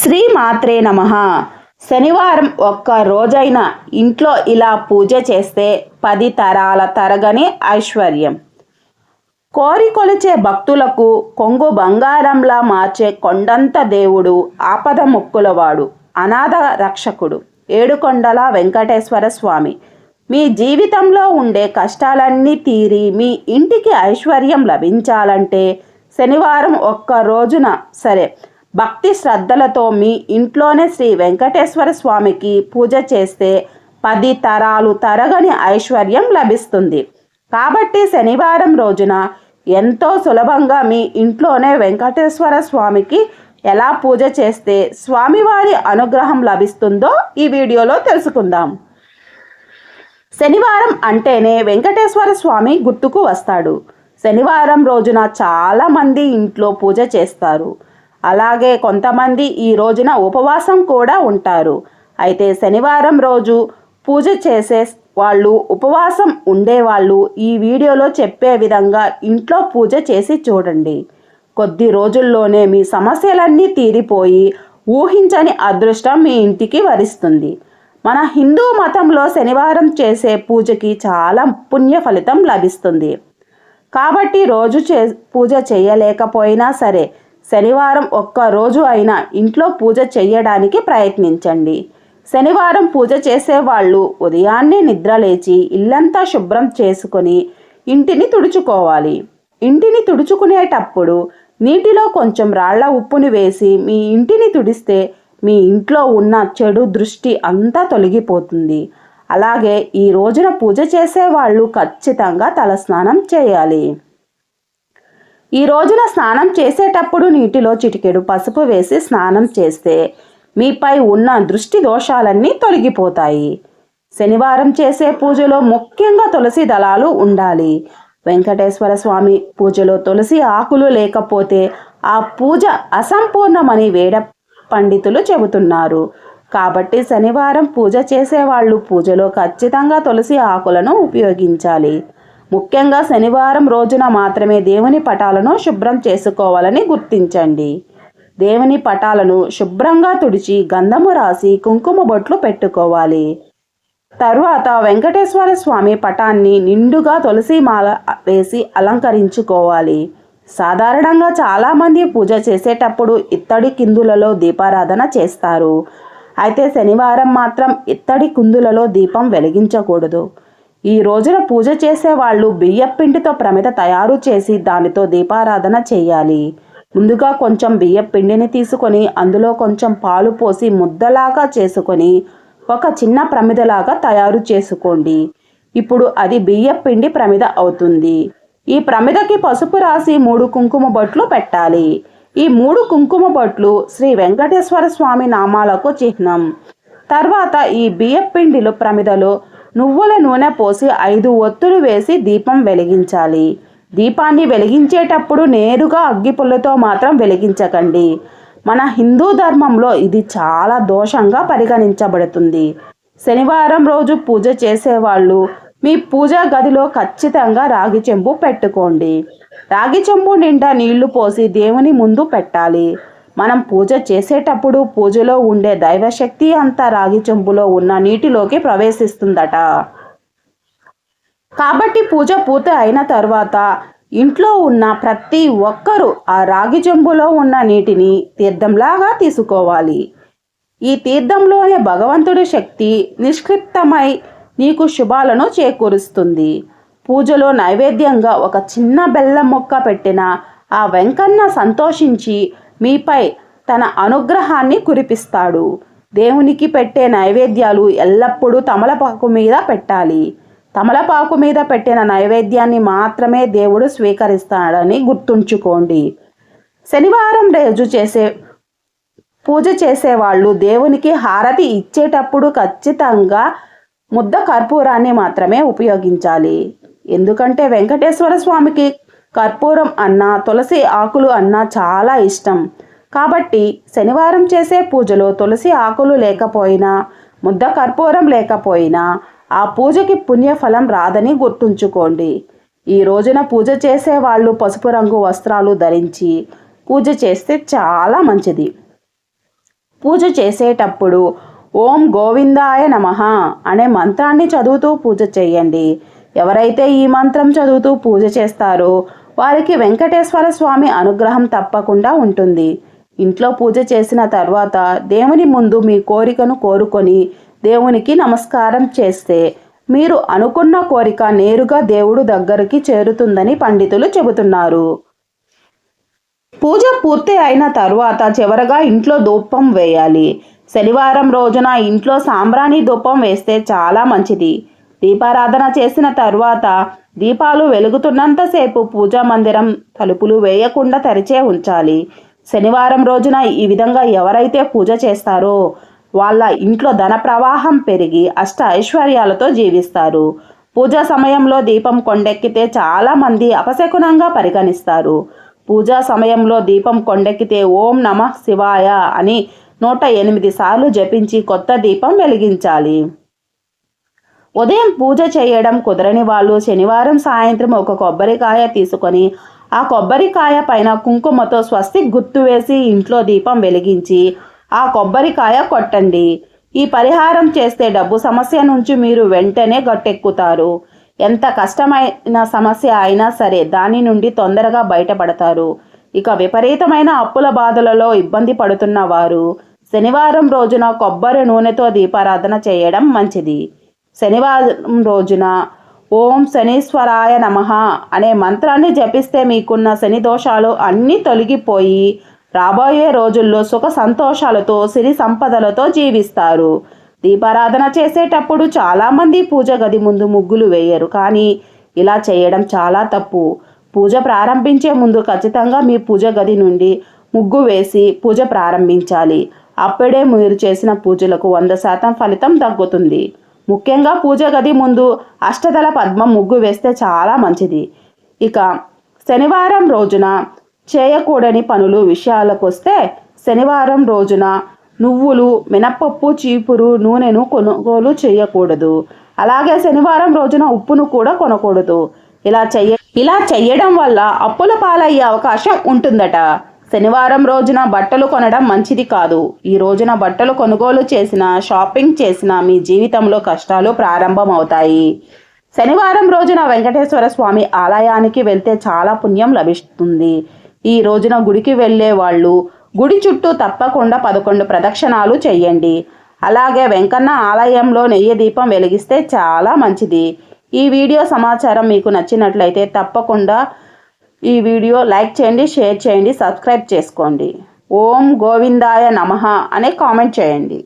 శ్రీ మాత్రే నమ. శనివారం ఒక్క రోజైన ఇంట్లో ఇలా పూజ చేస్తే పది తరాల తరగని ఐశ్వర్యం. కోరి కొలిచే భక్తులకు కొంగు బంగారంలా మార్చే కొండంత దేవుడు ఆపద ముక్కులవాడు అనాథ రక్షకుడు ఏడుకొండల వెంకటేశ్వర స్వామి. మీ జీవితంలో ఉండే కష్టాలన్నీ తీరి మీ ఇంటికి ఐశ్వర్యం లభించాలంటే శనివారం ఒక్క రోజున సరే భక్తి శ్రద్ధలతో మీ ఇంట్లోనే శ్రీ వెంకటేశ్వర స్వామికి పూజ చేస్తే పది తరాలు తరగని ఐశ్వర్యం లభిస్తుంది. కాబట్టి శనివారం రోజున ఎంతో సులభంగా మీ ఇంట్లోనే వెంకటేశ్వర స్వామికి ఎలా పూజ చేస్తే స్వామివారి అనుగ్రహం లభిస్తుందో ఈ వీడియోలో తెలుసుకుందాం. శనివారం అంటేనే వెంకటేశ్వర స్వామి గుర్తుకు వస్తాడు. శనివారం రోజున చాలామంది ఇంట్లో పూజ చేస్తారు. అలాగే కొంతమంది ఈ రోజున ఉపవాసం కూడా ఉంటారు. అయితే శనివారం రోజు పూజ చేసే వాళ్ళు ఉపవాసం ఉండేవాళ్ళు ఈ వీడియోలో చెప్పే విధంగా ఇంట్లో పూజ చేసి చూడండి. కొద్ది రోజుల్లోనే మీ సమస్యలన్నీ తీరిపోయి ఊహించని అదృష్టం మీ ఇంటికి వరిస్తుంది. మన హిందూ మతంలో శనివారం చేసే పూజకి చాలా పుణ్య ఫలితం లభిస్తుంది. కాబట్టి రోజు చే పూజ చేయలేకపోయినా సరే శనివారం ఒక్క రోజు అయినా ఇంట్లో పూజ చేయడానికి ప్రయత్నించండి. శనివారం పూజ చేసేవాళ్ళు ఉదయాన్నే నిద్రలేచి ఇల్లంతా శుభ్రం చేసుకొని ఇంటిని తుడుచుకోవాలి. ఇంటిని తుడుచుకునేటప్పుడు నీటిలో కొంచెం రాళ్ళ ఉప్పుని వేసి మీ ఇంటిని తుడిస్తే మీ ఇంట్లో ఉన్న చెడు దృష్టి అంతా తొలగిపోతుంది. అలాగే ఈ రోజున పూజ చేసేవాళ్ళు ఖచ్చితంగా తలస్నానం చేయాలి. ఈ రోజున స్నానం చేసేటప్పుడు నీటిలో చిటికెడు పసుపు వేసి స్నానం చేస్తే మీపై ఉన్న దృష్టి దోషాలన్నీ తొలగిపోతాయి. శనివారం చేసే పూజలో ముఖ్యంగా తులసి దళాలు ఉండాలి. వెంకటేశ్వర స్వామి పూజలో తులసి ఆకులు లేకపోతే ఆ పూజ అసంపూర్ణమని వేడ పండితులు చెబుతున్నారు. కాబట్టి శనివారం పూజ చేసేవాళ్ళు పూజలో ఖచ్చితంగా తులసి ఆకులను ఉపయోగించాలి. ముఖ్యంగా శనివారం రోజున మాత్రమే దేవుని పటాలను శుభ్రం చేసుకోవాలని గుర్తించండి. దేవుని పటాలను శుభ్రంగా తుడిచి గంధము రాసి కుంకుమ బొట్లు పెట్టుకోవాలి. తరువాత వెంకటేశ్వర స్వామి పటాన్ని నిండుగా తులసి మాల వేసి అలంకరించుకోవాలి. సాధారణంగా చాలామంది పూజ చేసేటప్పుడు ఇత్తడి కిందులలో దీపారాధన చేస్తారు. అయితే శనివారం మాత్రం ఇత్తడి కుందులలో దీపం వెలిగించకూడదు. ఈ రోజున పూజ చేసే వాళ్ళు బియ్యపిండితో ప్రమిద తయారు చేసి దానితో దీపారాధన చేయాలి. ముందుగా కొంచెం బియ్యపిండిని తీసుకొని అందులో కొంచెం పాలు పోసి ముద్దలాగా చేసుకొని ఒక చిన్న ప్రమిదలాగా తయారు చేసుకోండి. ఇప్పుడు అది బియ్యపిండి ప్రమిద అవుతుంది. ఈ ప్రమిదకి పసుపు రాసి మూడు కుంకుమ బొట్లు పెట్టాలి. ఈ మూడు కుంకుమ బొట్లు శ్రీ వెంకటేశ్వర స్వామి నామాలకు చిహ్నం. తర్వాత ఈ బియ్యపిండిలో ప్రమిదలో నువ్వుల నూనె పోసి ఐదు ఒత్తులు వేసి దీపం వెలిగించాలి. దీపాన్ని వెలిగించేటప్పుడు నేరుగా అగ్గిపుల్లతో మాత్రం వెలిగించకండి. మన హిందూ ధర్మంలో ఇది చాలా దోషంగా పరిగణించబడుతుంది. శనివారం రోజు పూజ చేసేవాళ్ళు మీ పూజా గదిలో ఖచ్చితంగా రాగి చెంబు పెట్టుకోండి. రాగి చెంబు నిండా నీళ్ళు పోసి దేవుని ముందు పెట్టాలి. మనం పూజ చేసేటప్పుడు పూజలో ఉండే దైవశక్తి అంతా రాగి చెంబులో ఉన్న నీటిలోకి ప్రవేశిస్తుందట. కాబట్టి పూజ పూర్తి అయిన తర్వాత ఇంట్లో ఉన్న ప్రతి ఒక్కరూ ఆ రాగి చెంబులో ఉన్న నీటిని తీర్థంలాగా తీసుకోవాలి. ఈ తీర్థంలోనే భగవంతుడి శక్తి నిష్క్రిప్తమై నీకు శుభాలను చేకూరుస్తుంది. పూజలో నైవేద్యంగా ఒక చిన్న బెల్లం మొక్క పెట్టిన ఆ వెంకన్న సంతోషించి మీపై తన అనుగ్రహాన్ని కురిపిస్తాడు. దేవునికి పెట్టే నైవేద్యాలు ఎల్లప్పుడూ తమలపాకు మీద పెట్టాలి. తమలపాకు మీద పెట్టిన నైవేద్యాన్ని మాత్రమే దేవుడు స్వీకరిస్తాడని గుర్తుంచుకోండి. శనివారం రోజు చేసే పూజ చేసేవాళ్ళు దేవునికి హారతి ఇచ్చేటప్పుడు ఖచ్చితంగా ముద్ద కర్పూరాన్ని మాత్రమే ఉపయోగించాలి. ఎందుకంటే వెంకటేశ్వర స్వామికి కర్పూరం అన్న తులసి ఆకులు అన్న చాలా ఇష్టం. కాబట్టి శనివారం చేసే పూజలో తులసి ఆకులు లేకపోయినా ముద్ద కర్పూరం లేకపోయినా ఆ పూజకి పుణ్యఫలం రాదని గుర్తుంచుకోండి. ఈ రోజున పూజ చేసే వాళ్ళు పసుపు రంగు వస్త్రాలు ధరించి పూజ చేస్తే చాలా మంచిది. పూజ చేసేటప్పుడు ఓం గోవిందాయ నమః అనే మంత్రాన్ని చదువుతూ పూజ చేయండి. ఎవరైతే ఈ మంత్రం చదువుతూ పూజ చేస్తారో వారికి వెంకటేశ్వర స్వామి అనుగ్రహం తప్పకుండా ఉంటుంది. ఇంట్లో పూజ చేసిన తర్వాత దేవుని ముందు మీ కోరికను కోరుకొని దేవునికి నమస్కారం చేస్తే మీరు అనుకున్న కోరిక నేరుగా దేవుడు దగ్గరికి చేరుతుందని పండితులు చెబుతున్నారు. పూజ పూర్తి అయిన తర్వాత చివరగా ఇంట్లో ధూపం వేయాలి. శనివారం రోజున ఇంట్లో సాంబ్రాణి ధూపం వేస్తే చాలా మంచిది. దీపారాధన చేసిన తర్వాత దీపాలు వెలుగుతున్నంతసేపు పూజా మందిరం తలుపులు వేయకుండా తెరిచే ఉంచాలి. శనివారం రోజున ఈ విధంగా ఎవరైతే పూజ చేస్తారో వాళ్ళ ఇంట్లో ధన ప్రవాహం పెరిగి అష్ట ఐశ్వర్యాలతో జీవిస్తారు. పూజా సమయంలో దీపం కొండెక్కితే చాలామంది అపశకునంగా పరిగణిస్తారు. పూజా సమయంలో దీపం కొండెక్కితే ఓం నమ శివాయ అని నూట ఎనిమిది సార్లు జపించి కొత్త దీపం వెలిగించాలి. ఉదయం పూజ చేయడం కుదరని వాళ్ళు శనివారం సాయంత్రం ఒక కొబ్బరికాయ తీసుకొని ఆ కొబ్బరికాయ పైన కుంకుమతో స్వస్తి గుర్తు వేసి ఇంట్లో దీపం వెలిగించి ఆ కొబ్బరికాయ కొట్టండి. ఈ పరిహారం చేస్తే డబ్బు సమస్య నుంచి మీరు వెంటనే గట్టెక్కుతారు. ఎంత కష్టమైన సమస్య అయినా సరే దాని నుండి తొందరగా బయటపడతారు. ఇక విపరీతమైన అప్పుల బాధలలో ఇబ్బంది పడుతున్న వారు శనివారం రోజున కొబ్బరి నూనెతో దీపారాధన చేయడం మంచిది. శనివారం రోజున ఓం శనీశ్వరాయ నమ అనే మంత్రాన్ని జపిస్తే మీకున్న శని దోషాలు అన్నీ తొలగిపోయి రాబోయే రోజుల్లో సుఖ సంతోషాలతో సిరి సంపదలతో జీవిస్తారు. దీపారాధన చేసేటప్పుడు చాలామంది పూజ గది ముందు ముగ్గులు వేయరు. కానీ ఇలా చేయడం చాలా తప్పు. పూజ ప్రారంభించే ముందు ఖచ్చితంగా మీ పూజ గది నుండి ముగ్గు వేసి పూజ ప్రారంభించాలి. అప్పుడే మీరు చేసిన పూజలకు వంద శాతం ఫలితం తగ్గుతుంది. ముఖ్యంగా పూజ గది ముందు అష్టదళ పద్మం ముగ్గు వేస్తే చాలా మంచిది. ఇక శనివారం రోజున చేయకూడని పనులు విషయాలకు వస్తే శనివారం రోజున నువ్వులు మినప్పప్పు చీపురు నూనెను కొనుగోలు చేయకూడదు. అలాగే శనివారం రోజున ఉప్పును కూడా కొనకూడదు. ఇలా చెయ్య ఇలా చెయ్యడం వల్ల అప్పుల పాలయ్యే అవకాశం ఉంటుందట. శనివారం రోజున బట్టలు కొనడం మంచిది కాదు. ఈ రోజున బట్టలు కొనుగోలు చేసిన షాపింగ్ చేసిన మీ జీవితంలో కష్టాలు ప్రారంభమవుతాయి. శనివారం రోజున వెంకటేశ్వర స్వామి ఆలయానికి వెళ్తే చాలా పుణ్యం లభిస్తుంది. ఈ రోజున గుడికి వెళ్ళే వాళ్ళు గుడి చుట్టూ తప్పకుండా పదకొండు ప్రదక్షిణాలు చేయండి. అలాగే వెంకన్న ఆలయంలో నెయ్యి దీపం వెలిగిస్తే చాలా మంచిది. ఈ వీడియో సమాచారం మీకు నచ్చినట్లయితే తప్పకుండా ఈ వీడియో లైక్ చేయండి షేర్ చేయండి సబ్స్క్రైబ్ చేసుకోండి. ఓం గోవిందాయ నమః అనే కామెంట్ చేయండి.